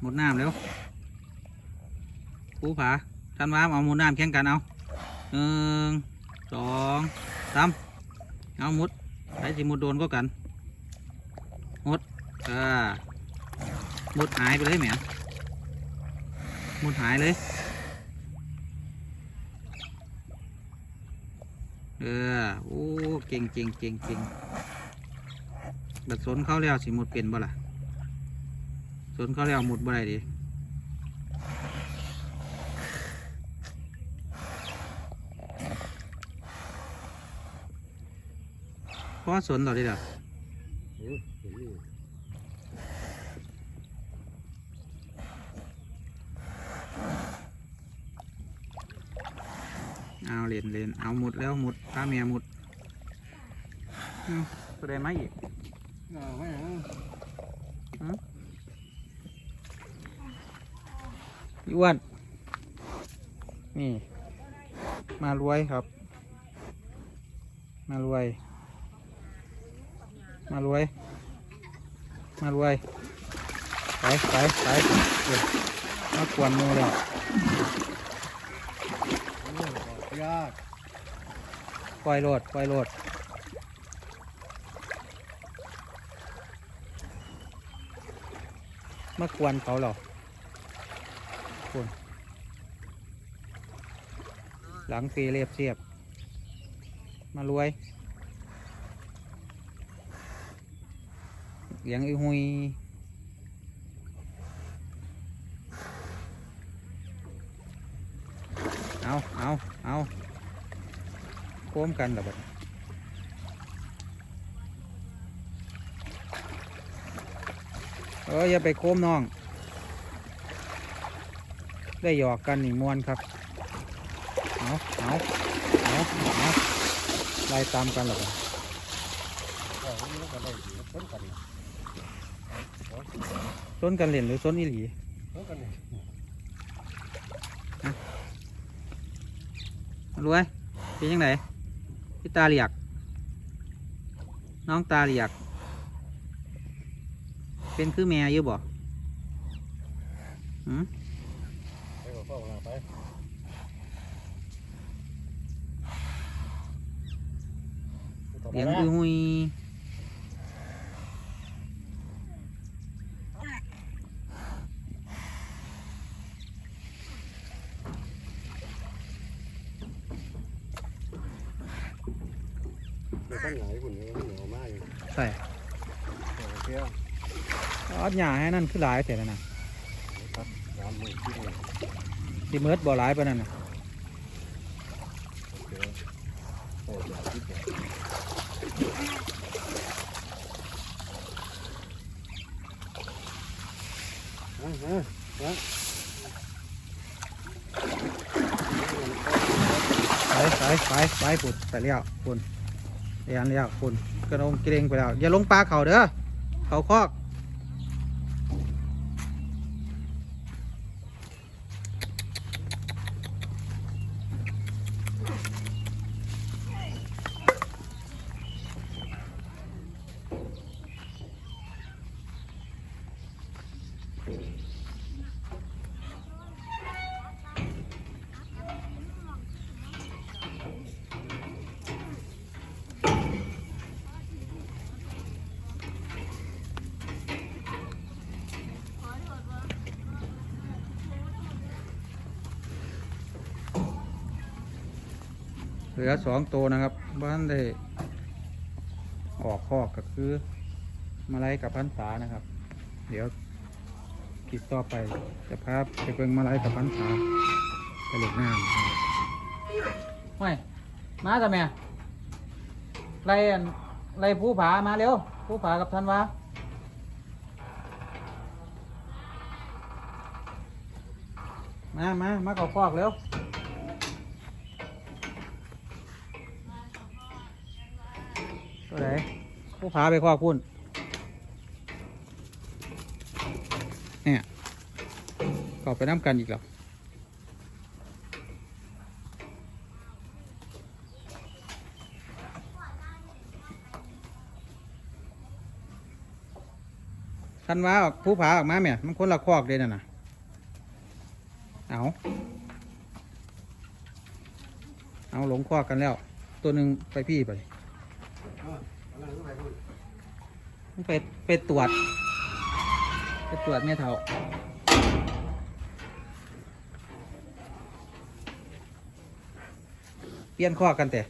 หมดน้ำแล้วผู้ผาท่านว่าเอาหมดน้ำแข่งกันเอาหนึ่งสองสามเอาหมุดใครสิหมุดโดนก็กันหมุดอ่าหมุดหายไปเลยแหมหมุดหายเลยเออโอ้เก่งเก่งเก่งเก่งบัดสนเข้าแล้วสิหมุดเป็นบ่ล่ะ สนเข้าแล้วหมุดบ่ได้ดิเพราะว่าสนต่อได้หรอเห็นเห็นอยู่เอาเล่นเล่นเอาหมุดแล้วหมุดพาเมียหมุดอืมตัวใดมาอีกเอาไว้เอา พี่ อ้วนนี่ มารวยครับ มารวย มารวย มารวย ไปไปไปเดี๋ยวมากวนหมูแล้วโอ้ยยากปล่อยโลดปล่อยโลดมากวนเขาเหรอ คุณ หลังฟีเรียบเสียบ มารวยเลี้ยงอีหุยเอาเอาเอาโค้มกันเหรอบัดเอออย่าไปโค้มน้อง ได้หยอกกันนี่มวนครับเอาเอาเอาเอาไล่ตามกันเหรอบัดเอาไว้แล้วก็ได้อยู่ต้นกันนี่ต้นกันเล่นหรือต้นอีหลีต้นกันนี่รวยเป็นยังไงพี่ตาเหลียก น้องตาเหลียก เป็นคือแม่อยู่บ่หืมไปบ อกพ่อของเราไปเลี้ยงอือหุยเดี๋ยวต้นไหนหุ่นเหนียวมากอยู่ใส่เดี๋ยวเที่ยวออดหญ้าให้นั่นคือหลายแต่ละนะครับยามมือที่นี่ สิเมิดบ่หลายปานนั้นน่ะโอเคโอ้ยอยากคิดเนี่ยอะฮะฮะไปไปไปไปปุ่นไปเลี้ยวปุ่นเรียนเลี้ยวปุ่นกระโดงเกรงไปแล้วอย่าลงปลาเขาเด้อเขาคอก เหลือสองตัวนะครับบ้านได้ออกคอกก็คือมาไล่กับพันษานะครับ เดี๋ยว คลิปต่อไปจะพาไปเบิ่งมาไล่กับพันษาไปเล็กน้ำนะครับไม่มาจ้ะแม่ไล่อันไล่ผู้ผามาเร็วผู้ผากับท่านวามามามาเขาะคอกเร็วตัวไหนผู้ผาไปคอกพุ่น เนี่ยก็ไปน้ำกันอีกแล้วทันว่าออกผู้ผาออกมาแม่มันคนละคอกเด่นน่ะนะเอาเอาหลงคอกกันแล้ว ตัวหนึ่งไปพี่ไปไปไปตรวจ จะตรวจแม่เถาเปลี่ยนข้อกันแต่